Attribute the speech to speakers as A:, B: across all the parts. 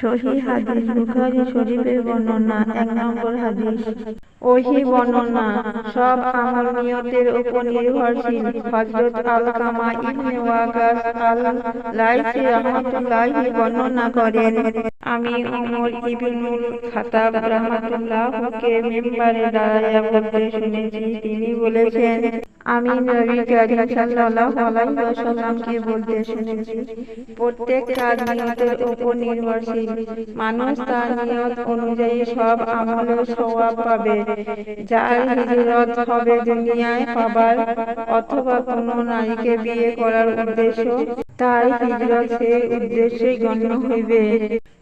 A: সহি হাদিস বুখারী শরীফের বর্ণনা এক নম্বর হাদিস। ওহি বর্ণনা সব আমল নিয়তের উপর নির্ভরশীল। হযরত আলকামা ইবনে ওয়াকাস আল লাইসি রাহমাতুল্লাহি বর্ণনা করেন আমি ওমর ইবনুল খাতাব রাহমাতুল্লাহকে মিম্বারে বলতে শুনেছি। তিনি বলেছেন আমি নবী করিম সাল্লাল্লাহু আলাইহি ওয়াসাল্লামকে বলতে শুনেছি। প্রত্যেক কাজ নিয়তের উপর নির্ভরশীল। মানুষ তার নিয়ত অনুযায়ী সব আমলের সওয়াব পাবে। যার হিজরত হবে দুনিয়ায় পাবার অথবা কোনো নারীকে বিয়ে করার উদ্দেশ্য, তার হিজরত সেই উদ্দেশ্যেই গণ্য হইবে।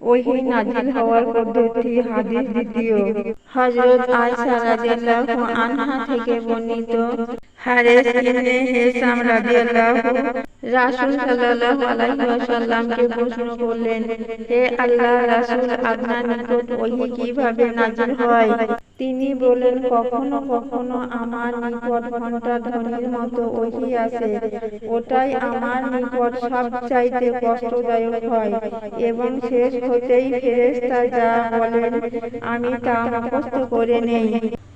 A: ওহি নাজিল হওয়ার পদ্ধতি হাদিস দ্বিতীয়। হযরত আয়েশা রাদিয়াল্লাহু আনহা থেকে বর্ণিত হারেস ইবনে হিসাম রাদিয়াল্লাহু রাসূল সাল্লাল্লাহু আলাইহি ওয়াসাল্লামকে প্রশ্ন করলেন, হে আল্লাহ, রাসূল আপনার নিকট ওহী কীভাবে নাজিল হয়? তিনি বলেন কখনো কখনো আমার নিকট ঘণ্টা ধ্বনির মতো ওহী আসে ওটাই আমার নিকট সবচাইতে কষ্টদায়ক হয় এবং শেষ হতেই ফেরেশতা যা বলেন, আমি তা মুখস্থ করে নেই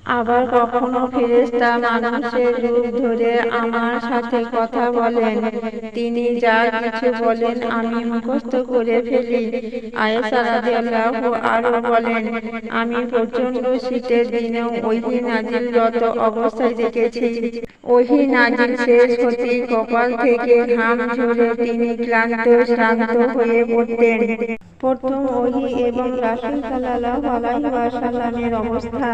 A: আবার কখনো ফেরেশতা মানুষের রূপ ধরে আমার সাথে কথা বলেন। তিনি যা কিছু বলেন আমি মুখস্থ করে ফেলি। আয়েশা রাদিয়াল্লাহু আরও বলেন, আমি প্রচণ্ড শীতের দিনেও ওহি নাজিলরত অবস্থায় দেখেছি। ওহি নাজিল শেষ হতেই কপাল থেকে ঘাম ঝরে তিনি ক্লান্ত, শ্রান্ত হয়ে পড়তেন। প্রথম ওহি এবং রাসূল সাল্লাল্লাহু আলাইহি ওয়াসাল্লামের অবস্থা।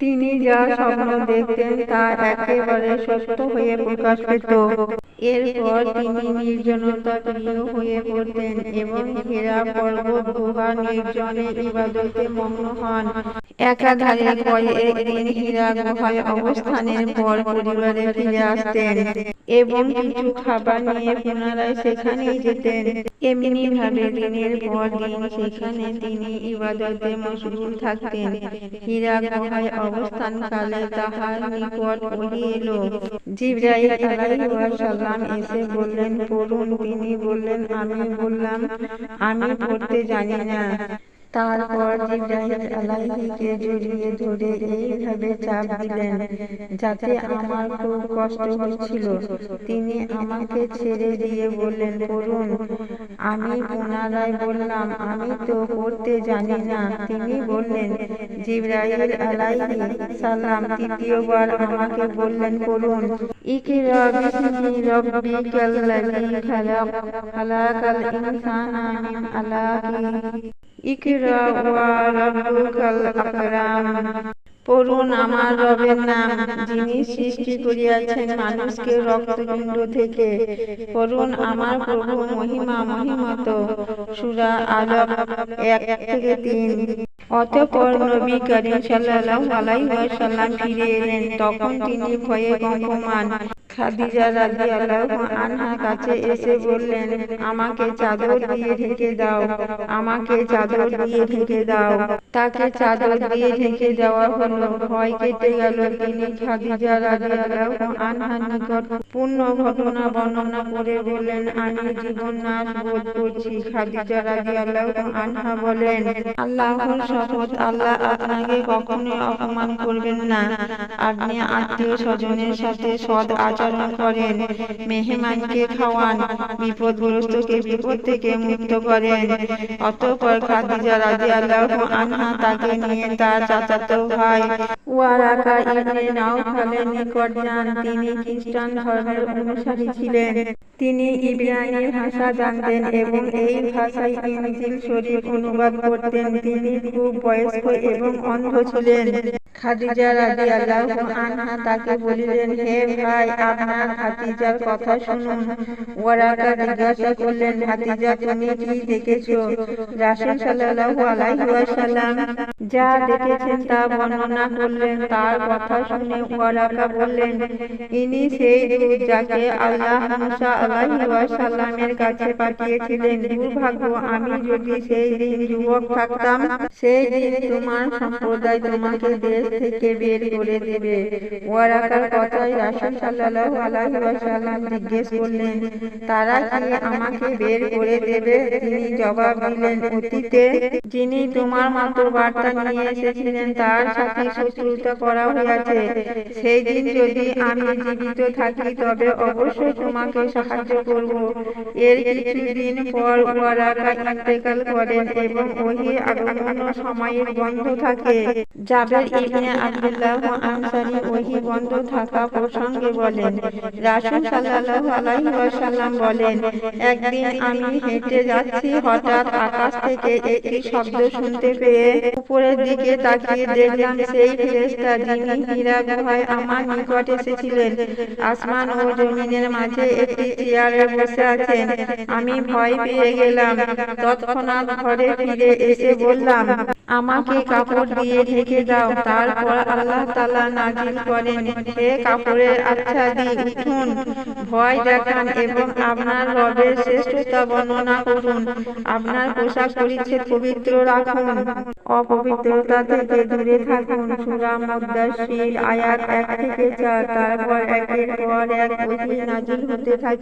A: তিনি যা স্বপ্ন দেখতেন তা একেবারে সত্য হয়ে প্রকাশ পেত এরপর তিনি নির্জনতা প্রিয় হয়ে পড়তেন এবং হীরা পর্বত গুহা নির্জনে ইবাদতে মগ্ন হন। একাধারে কয়েকদিন হীরা গুহায় অবস্থানের পর পরিবারে ফিরে আসতেন। এবং কিছু খাবার নিয়ে পুনরায় সেখানেই যেতেন। এমনি ভাবে দিনের পর দিন সেখানে তিনি ইবাদতে মশগুল থাকতেন। হীরা গুহায় অবস্থানকালে তাহার নিকট ওহী এলো। জিবরাইল এসে বললেন পড়ুন। তিনি বললেন আমি বললাম আমি পড়তে জানি না। তারপর জিব্রাইল আলাইহিকে জড়িয়ে ধরে এইভাবে চাপ দিলেন যাতে আমার খুব কষ্ট হচ্ছিল। তিনি আমাকে ছেড়ে দিয়ে বললেন, করুন। আমি পুনরায় বললাম, আমি তো করতে জানি না। তিনি বললেন, জিব্রাইল আলাইহি সালাম তৃতীয়বার আমাকে বললেন পড়ুন বিসমি রাব্বিকাল লাযী খালাক খালাকাল ইনসানা মিন আলাকি। ইকরা ওয়া রাব্বুকাল আকরাম। পড়ুন আমার রবের নাম। যিনি সৃষ্টি করিয়াছেন মানুষকে রক্তপিণ্ড থেকে পড়ুন আমার প্রভু মহিমা মহিমত। সুরা আলম এক থেকে তিন। অতঃপর নবী করিম সাল্লাল্লাহু আলাইহি ওয়াসাল্লাম ফিরে এলেন। তখন তিনি ভয়ে কম্পমান খাদিজা রাদিয়াল্লাহু আনহা কাছে এসে বললেন, আমাকে চাদর দিয়ে ঢেকে দাও, আমাকে চাদর দিয়ে ঢেকে দাও। তাকে চাদর দিয়ে ঢেকে দেওয়া হলো। ভয় কেটে গেল তিনি খাদিজা রাদিয়াল্লাহু আনহার নিকট। পূর্ণ ঘটনা বর্ণনা করে বললেন, আমি জীবন নাশ বোধ করছি, খাদিজা রাদিয়াল্লাহু আনহা বলেন। আল্লাহর শপথ আল্লাহ আপনাকে কখনোই অপমান করবেন না। আপনি আত্মীয় স্বজনের সাথে সৎ আচরণ করেন। মেহমানকে খাওয়ান, বিপদগ্রস্তকে বিপদ থেকে মুক্ত করেন। অতঃপর খাদিজা রাদিয়াল্লাহু আনহা তাকে নিয়ে তার চাচাতো ভাই ওয়ারাকা ইবনে নাওফালের নিকট যান। তিনি খ্রিস্টান ধর্মের অনুসারী ছিলেন। তিনি ইব্রানি ভাষা জানতেন এবং এই ভাষায় ইনজিল শরীফ অনুবাদ করতেন। তিনি খুব বয়স্ক এবং অন্ধ ছিলেন। খাদিজা রাদিয়াল্লাহু আনহা তাকে বলিলেন, হে ভাই, আপনার ভাতিজার কথা শুনুন। ওয়ারাকা জিজ্ঞাসা করলেন, ভাতিজা, তুমি কি দেখেছ? রাসূল সাল্লাল্লাহু আলাইহি যা দেখেছেন তা বর্ণনা করলেন। শুনলেন তার কথা শুনে ওয়ারাকা বললেন, ইনি সেই দূত যাকে আল্লাহ মুসা আলাইহি ওয়াসাল্লামের কাছে পাঠিয়েছিলেন। দুর্ভাগ্য, আমি যদি সেই দিন যুবক থাকতাম, সেই দিন তোমার সম্প্রদায় তোমাকে দেশ থেকে বের করে দেবে। ওয়ারাকার কথায় রাসূল সাল্লাল্লাহু আলাইহি ওয়াসাল্লাম জিজ্ঞেস করলেন, তারা কি আমাকে বের করে দেবে? তিনি জবাব দিলেন, অতীতে যিনি তোমার মাত্র বার্তা নিয়ে এসেছিলেন, তার সাথে শত্রুতা করা হয়েছে সেই দিন যদি আমি জীবিত থাকি, তবে অবশ্যই তোমাকে সাহায্য করব। এর কিছুদিন পর ওয়ারাকা ইন্তেকাল করেন এবং ওহি আগমন সময়ের বন্ধ থাকে। জাবের ইবনে আব্দুল্লাহ আনসারী ওহি বন্ধ থাকা প্রসঙ্গে বলেন, রাসূল সাল্লাল্লাহু আলাইহি ওয়াসাল্লাম বলেন, একদিন আমি হেঁটে যাচ্ছি, হঠাৎ আকাশ থেকে একটি শব্দ শুনতে পেয়ে উপরের দিকে তাকিয়ে দেখলাম সেই ফেরেশতা যিনি হীরা গুহায় আমার নিকট এসেছিলেন। আসমান ও জমিনের মাঝে একটি চেয়ারে বসে আছেন। আমি ভয় পেয়ে গেলাম। তৎক্ষণাৎ ঘরে ফিরে এসে বললাম আমাকে কাপড় দিয়ে ঢেকে দাও। তারপর আল্লাহ তাআলা নাজিল করেন হে কাপড়ের আচ্ছাদি উঠুন ভয় দেখান এবং আপনার রবের শ্রেষ্ঠতা বর্ণনা করুন। আপনার পোশাক পরিচ্ছদ পবিত্র রাখুন। অপবিত্রতা থেকে দূরে থাকুন। সূরা মুদ্দাসসির আয়াত এক থেকে চার। তারপর একের পর এক নাজিল হতে থাকে